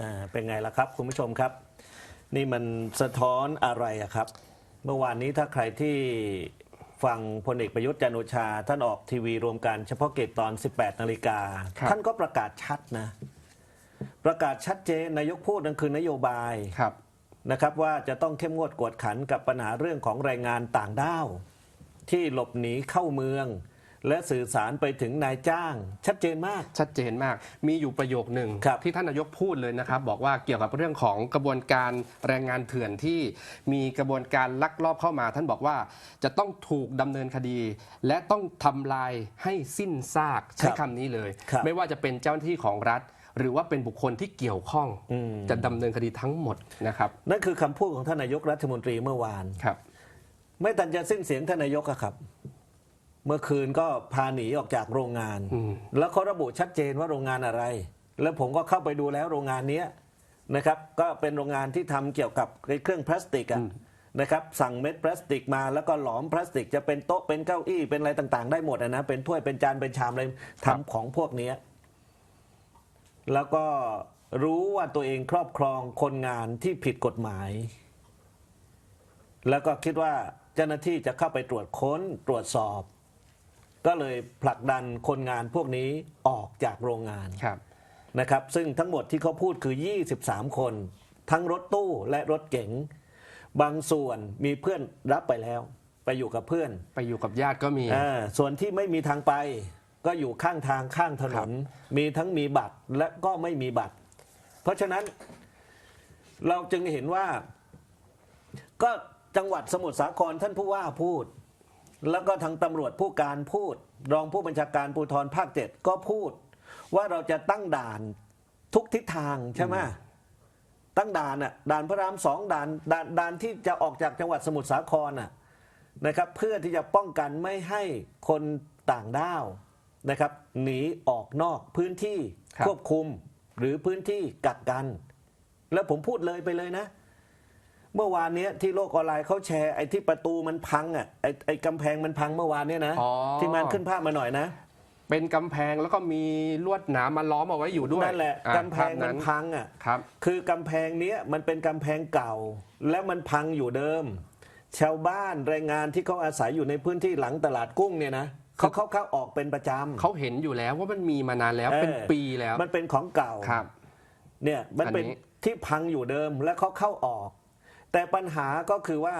อ่าเป็นไงล่ะครับ คุณผู้ชมครับ นี่มันสะท้อนอะไรอะครับ เมื่อวานนี้ถ้าใครที่ฟังพลเอกประยุทธ์จันทร์โอชา ท่านออกทีวีรวมกันเฉพาะเกตตอน 18 นาฬิกาครับท่านก็ประกาศชัดนะ ประกาศชัดเจนนายกพูดนั่นคือนโยบายครับนะครับ ว่าจะต้องเข้มงวดกวดขันกับปัญหาเรื่องของแรงงานต่างด้าว ที่หลบหนีเข้าเมือง และสื่อสารไปถึงนายจ้าง ชัดเจนมาก ชัดเจนมาก มีอยู่ประโยคหนึ่งครับที่ท่านนายกพูดเลยนะครับ บอกว่าเกี่ยวกับเรื่องของกระบวนการแรงงานเถื่อนที่มีกระบวนการลักลอบเข้ามา ท่านบอกว่าจะต้องถูกดำเนินคดี และต้องทำลายให้สิ้นซากใช้คำนี้เลย ครับ ไม่ว่าจะเป็นเจ้าหน้าที่ของรัฐ หรือว่าเป็นบุคคลที่เกี่ยวข้องอืมจะดำเนินคดีทั้งหมดนะครับนั่นคือคำพูดของท่านนายกรัฐมนตรีเมื่อวาน ครับ ไม่ทันจะสิ้นเสียงท่านนายกอะครับ เมื่อคืนก็พาหนีออกจากโรงงานอืมแล้วเขาระบุชัดเจนว่าโรงงานอะไร แล้วผมก็เข้าไปดูแล้วโรงงานเนี้ยนะครับ ก็เป็นโรงงานที่ทำเกี่ยวกับไอ้เครื่องพลาสติกอะนะครับ สั่งเม็ดพลาสติกมาแล้วก็หลอมพลาสติก จะเป็นโต๊ะเป็นเก้าอี้เป็นอะไรต่างๆ ได้หมดอะนะเป็นถ้วยเป็นจานเป็นชามอะไรทำของพวกเนี้ยแล้วก็รู้ว่าตัวเองครอบครองคนงานที่ผิดกฎหมาย แล้วก็คิดว่าเจ้าหน้าที่จะเข้าไปตรวจค้นตรวจสอบ ก็เลยผลักดันคนงานพวกนี้ออกจากโรงงานครับนะครับ ซึ่งทั้งหมดที่เขาพูดคือ 23 คน ทั้งรถตู้และรถเก๋งบางส่วนมีเพื่อนรับไปแล้ว ไปอยู่กับเพื่อน ไปอยู่กับญาติก็มีอ่าส่วนที่ไม่มีทางไป ก็อยู่ข้างทางข้างถนน มีทั้งมีบัตรและก็ไม่มีบัตร เพราะฉะนั้น เราจึงเห็นว่า ก็จังหวัดสมุทรสาครท่านผู้ว่าพูด แล้วก็ทางตำรวจผู้การพูด รองผู้บัญชาการภูธรภาคเจ็ดก็พูด ว่าเราจะตั้งด่านทุกทิศทางใช่ไหมตั้งด่านอะด่านพระรามสองด่านด่านด่านที่จะออกจากจังหวัดสมุทรสาครอะนะครับ เพื่อที่จะป้องกันไม่ให้คนต่างด้าวนะครับหนีออกนอกพื้นที่ครับควบคุมหรือพื้นที่กักกัน แล้วผมพูดเลยไปเลยนะ เมื่อวานเนี้ยที่โลกออนไลน์เขาแชร์ไอ้ที่ประตูมันพังอะไอ้ไอ้กำแพงมันพังเมื่อวานเนี้ยนะอ๋อ ที่มันขึ้นภาพมาหน่อยนะเป็นกำแพงแล้วก็มีลวดหนามมาล้อมเอาไว้อยู่ด้วยนั่นแหละอะกำแพงภาพมันพังอะ ครับ คือกำแพงเนี้ยมันเป็นกำแพงเก่า และมันพังอยู่เดิม ชาวบ้านแรงงานที่เขาอาศัยอยู่ในพื้นที่หลังตลาดกุ้งเนี่ยนะเขาเข้าเข้าออกเป็นประจำ เขาเห็นอยู่แล้วว่ามันมีมานานแล้วเออเป็นปีแล้วมันเป็นของเก่าครับ เนี่ยมันเป็นอันนี้ ที่พังอยู่เดิมและเขาเข้าออก แต่ปัญหาก็คือว่า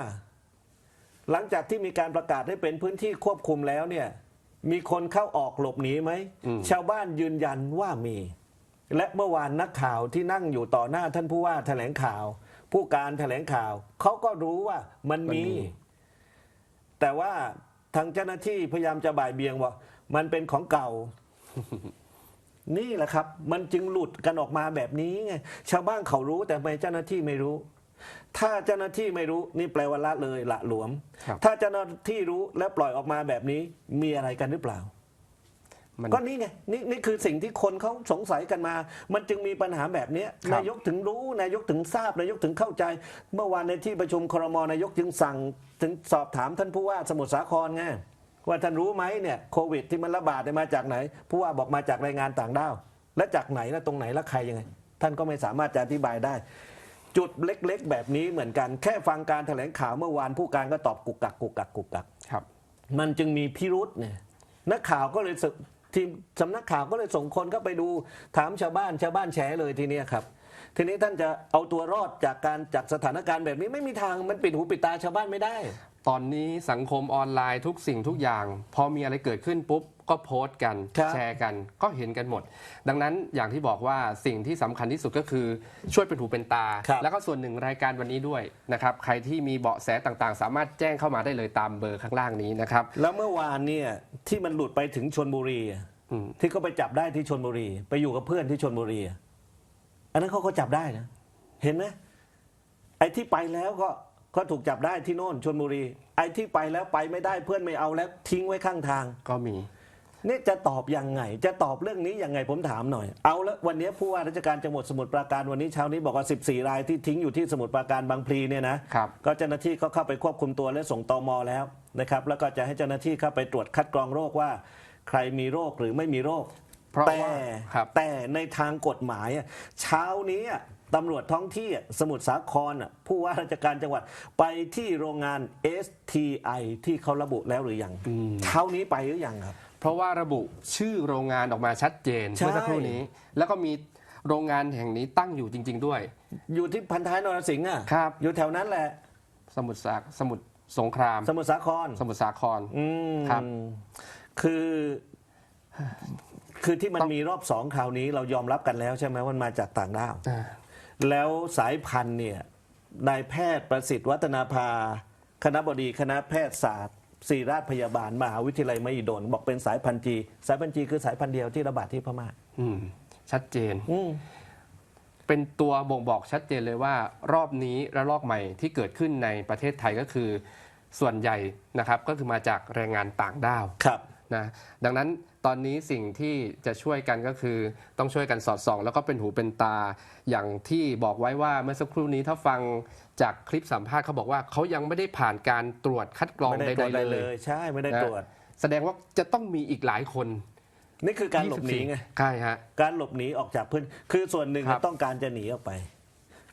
หลังจากที่มีการประกาศให้เป็นพื้นที่ควบคุมแล้วเนี่ย มีคนเข้าออกหลบหนีไหมชาวบ้านยืนยันว่ามี และเมื่อวานนักข่าวที่นั่งอยู่ต่อหน้าท่านผู้ว่าแถลงข่าว ผู้การแถลงข่าวเขาก็รู้ว่ามันมี แต่ว่าทางเจ้าหน้าที่พยายามจะบ่ายเบียงว่า มันเป็นของเก่านี่แหละครับ มันจึงหลุดกันออกมาแบบนี้ไงชาวบ้านเขารู้แต่ทำไมเจ้าหน้าที่ไม่รู้ ถ้าเจ้าหน้าที่ไม่รู้นี่แปลว่าละเลยละหลวม ครับถ้าเจ้าหน้าที่รู้และปล่อยออกมาแบบนี้มีอะไรกันหรือเปล่า มัน ก็นี่ไงนี่นี่คือสิ่งที่คนเขาสงสัยกันมา มันจึงมีปัญหาแบบเนี้ยครับ นายกถึงรู้นายกถึงทราบนายกถึงเข้าใจ เมื่อวานในที่ประชุมครมนายกจึงสั่งถึงสอบถามท่านผู้ว่าสมุทรสาครไงว่าท่านรู้ไหมเนี่ยโควิดที่มันระบาดเนี่ยมาจากไหน ผู้ว่าบอกมาจากแรงงานต่างด้าวและจากไหนและตรงไหนและใครยังไง ท่านก็ไม่สามารถจะอธิบายได้ จุดเล็กๆ แบบนี้เหมือนกันแค่ฟังการแถลงข่าวเมื่อวานผู้การก็ตอบกุกกักกุกกักกุกกักครับ มันจึงมีพิรุษเนี่ยนักข่าวก็เลยสทีมสำนักข่าวก็เลยส่งคนเข้าไปดูถามชาวบ้านชาวบ้านแฉเลยทีเนี้ยครับ ทีนี้ท่านจะเอาตัวรอดจากการจากสถานการณ์แบบนี้ไม่มีทางมันปิดหูปิดตาชาวบ้านไม่ได้ ตอนนี้สังคมออนไลน์ทุกสิ่งทุกอย่าง พอมีอะไรเกิดขึ้นปุ๊บ ก็โพสต์กันครับแชร์กัน ก็เห็นกันหมด ดังนั้นอย่างที่บอกว่าสิ่งที่สำคัญที่สุดก็คือช่วยเป็นหูเป็นตา ครับ แล้วก็ส่วนหนึ่งรายการวันนี้ด้วยนะครับใครที่มีเบาะแสต่างๆ สามารถแจ้งเข้ามาได้เลยตามเบอร์ข้างล่างนี้นะครับ แล้วเมื่อวานเนี่ยที่มันหลุดไปถึงชนบุรีอะอืม ที่เขาไปจับได้ที่ชนบุรี ไปอยู่กับเพื่อนที่ชนบุรีอะอันนั้นเขาก็จับได้นะ เห็นไหมไอ้ที่ไปแล้วก็ ก็ถูกจับได้ที่โน่นชนบุรี ไอ้ที่ไปแล้วไปไม่ได้เพื่อนไม่เอาแล้วทิ้งไว้ข้างทาง ก็มี นี่จะตอบยังไง จะตอบเรื่องนี้ยังไงผมถามหน่อย เอาละวันนี้ผู้ว่าราชการจังหวัดสมุทรปราการวันนี้เช้านี้บอกว่า 14 รายที่ทิ้งอยู่ที่สมุทรปราการบางพลีเนี่ยนะครับ ก็เจ้าหน้าที่ก็เข้าไปควบคุมตัวและส่งตมแล้วนะครับ แล้วก็จะให้เจ้าหน้าที่เข้าไปตรวจคัดกรองโรคว่า ใครมีโรคหรือไม่มีโรค เพราะแต่ว่าครับ แต่ในทางกฎหมายอะเช้านี้อะ ตำรวจท้องที่อะสมุทรสาครอะผู้ว่าราชการจังหวัดไปที่โรงงาน STI ที่เขาระบุแล้วหรือยังเช้านี้ไปหรือยังครับ เพราะว่าระบุชื่อโรงงานออกมาชัดเจนใช่เมื่อสักครู่นี้ แล้วก็มีโรงงานแห่งนี้ตั้งอยู่จริง ๆ ด้วย อยู่ที่พันท้ายนรสิงห์อะครับ อยู่แถวนั้นแหละ สมุทรสาสมุทรสงคราม สมุทรสาคร สมุทรสาครอืมครับ คือคือที่มันต้องมีรอบสองคราวนี้เรายอมรับกันแล้วใช่ไหมว่ามันมาจากต่างด้าวอ่า แล้วสายพันธุ์เนี่ยนายแพทย์ประสิทธิ์วัฒนาภา คณะบดีคณะแพทยศาสตร์ศิริราชพยาบาลมหาวิทยาลัยมหิดลบอกเป็นสายพันธุ์จีสายพันธุ์จีคือสายพันธุ์เดียวที่ระบาดที่พม่าอืม ชัดเจน อืม เป็นตัวบ่งบอกชัดเจนเลยว่ารอบนี้ระลอกใหม่ที่เกิดขึ้นในประเทศไทยก็คือ ส่วนใหญ่นะครับ ก็คือมาจากแรงงานต่างด้าว ครับ นะดังนั้นตอนนี้สิ่งที่จะช่วยกันก็คือต้องช่วยกันสอดส่อง แล้วก็เป็นหูเป็นตาอย่างที่บอกไว้ว่าเมื่อสักครู่นี้ถ้าฟังจากคลิปสัมภาษณ์เขาบอกว่าเขายังไม่ได้ผ่านการตรวจคัดกรองไม่ได้ใดตรวจอะไรๆเลเลยยใช่ไม่ได้นะตรวจ แสดงว่าจะต้องมีอีกหลายคนนี่คือการหลบหนีไงใช่ฮะการหลบหนีออกจากพื้นคือส่วนหนึ่งครับต้องการจะหนีออกไป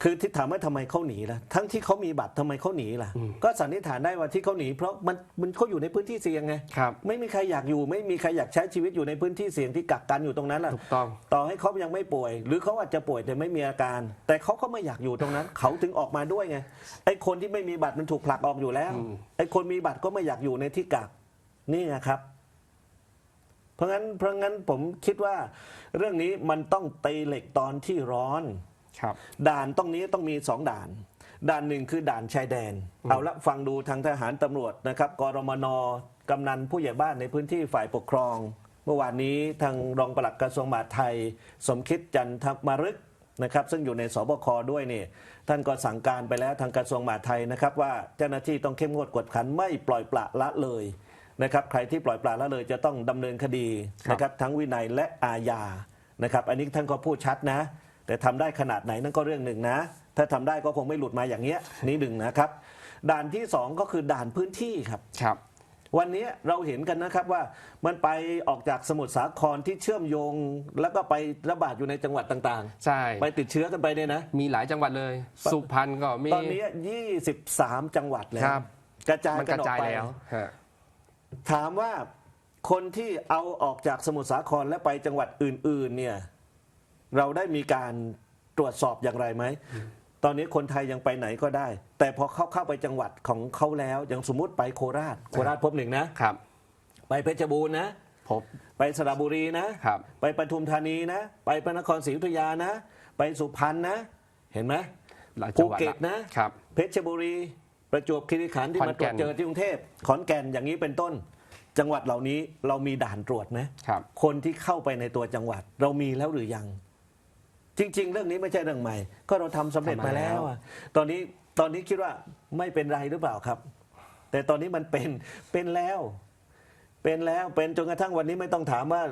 คือที่ถามว่าทำไมเขาหนีล่ะทั้งที่เขามีบัตรทำไมเขาหนีล่ะ ก็สันนิษฐานได้ว่าที่เขาหนีเพราะมันมันเขาอยู่ในพื้นที่เสี่ยงไงครับไม่มีใครอยากอยู่ไม่มีใครอยากใช้ชีวิตอยู่ในพื้นที่เสี่ยงที่กักกันอยู่ตรงนั้นล่ะถูกต้อง ต่อให้เขายังไม่ป่วย หรือเขาอาจจะป่วยแต่ไม่มีอาการ แต่เขาก็ไม่อยากอยู่ตรงนั้น เขาถึงออกมาด้วยไงไอ้คนที่ไม่มีบัตรมันถูกผลักออกอยู่แล้วอืมไอ้คนมีบัตรก็ไม่อยากอยู่ในที่กักนี่ไงครับเพราะงั้นเพราะงั้นผมคิดว่า เรื่องนี้มันต้องตีเหล็กตอนที่ร้อน ครับ ด่านตรงนี้ต้องมีสองด่าน ด่านหนึ่งคือด่านชายแดน เอาละฟังดูทางทหารตำรวจนะครับกรมนกำนันผู้ใหญ่บ้านในพื้นที่ฝ่ายปกครอง เมื่อวานนี้ทางรองปลัดกระทรวงมหาดไทย สมคิดจันทมารึกนะครับซึ่งอยู่ในสบคด้วยนี่ท่านก็สั่งการไปแล้วทางกระทรวงมหาดไทยนะครับว่าเจ้าหน้าที่ต้องเข้มงวดกวดขันไม่ปล่อยปละละเลยนะครับใครที่ปล่อยปละละเลยจะต้องดำเนินคดีนะครับทั้งวินัยและอาญานะครับอันนี้ท่านก็พูดชัดนะ แต่ทำได้ขนาดไหนนั่นก็เรื่องหนึ่งนะ ถ้าทำได้ก็คงไม่หลุดมาอย่างเงี้ยนี่หนึ่งนะครับ ด่านที่สองก็คือด่านพื้นที่ครับครับ วันนี้เราเห็นกันนะครับว่ามันไปออกจากสมุทรสาครที่เชื่อมโยง แล้วก็ไประบาดอยู่ในจังหวัดต่างใช่ๆไปติดเชื้อกันไปเนี่ยนะ มีหลายจังหวัดเลย สุพรรณก็มี ตอนนี้23 จังหวัดแล้วครับกระจายมันกกันระออกจายไปแล้วฮะถามว่าคนที่เอาออกจากสมุทรสาครและไปจังหวัดอื่น ๆ เนี่ย เราได้มีการตรวจสอบอย่างไรไหม ตอนนี้คนไทยยังไปไหนก็ได้ แต่พอเข้าเข้าไปจังหวัดของเขาแล้ว อย่างสมมุติไปโคราช โคราชพบหนึ่งนะ ครับ ไปเพชรบูรณ์นะ พบ ไปสระบุรีนะ ครับ ไปปทุมธานีนะ ไปพระนครศรีอยุธยานะ ไปสุพรรณนะ เห็นไหมหลายจัภูงหวัดเก็ตละนะ ครับ เพชรบุรี ประจวบคีรีขันธ์ที่ขอนมาตแก่รวจนเจอที่กรุงเทพ ขอนแก่นอย่างนี้เป็นต้น จังหวัดเหล่านี้เรามีด่านตรวจไหม ครับ คนที่เข้าไปในตัวจังหวัดเรามีแล้วหรือยัง จริง ๆ เรื่องนี้ไม่ใช่เรื่องใหม่ ก็เราทำสำเร็จมาแล้วอะตอนนี้ตอนนี้คิดว่าไม่เป็นไรหรือเปล่าครับ แต่ตอนนี้มันเป็นเป็นแล้ว เป็นแล้วเป็นจนกระทั่งวันนี้ไม่ต้องถามว่า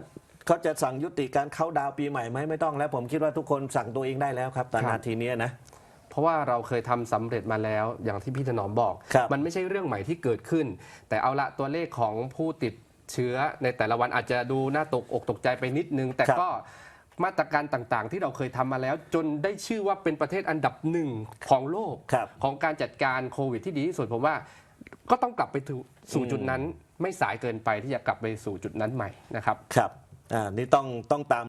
เขาจะสั่งยุติการเข้าดาวน์ปีใหม่ไหมไม่ต้องแล้ว ผมคิดว่าทุกคนสั่งตัวเองได้แล้วครับตอนครับนาทีเนี้ยนะ เพราะว่าเราเคยทำสำเร็จมาแล้วอย่างที่พี่ถนอมบอก ครับ มันไม่ใช่เรื่องใหม่ที่เกิดขึ้น แต่เอาละตัวเลขของผู้ติดเชื้อในแต่ละวันอาจจะดูน่าตกอกตกใจไปนิดนึง แต่ครับก็ มาตรการต่างๆ ที่เราเคยทำมาแล้ว จนได้ชื่อว่าเป็นประเทศอันดับหนึ่งของโลกครับของการจัดการโควิดที่ดีที่สุดผมว่าก็ต้องกลับไปถึงสู่จุดนั้น ไม่สายเกินไปที่จะกลับไปสู่จุดนั้นใหม่นะครับ ครับอ่านี่ต้องต้องตาม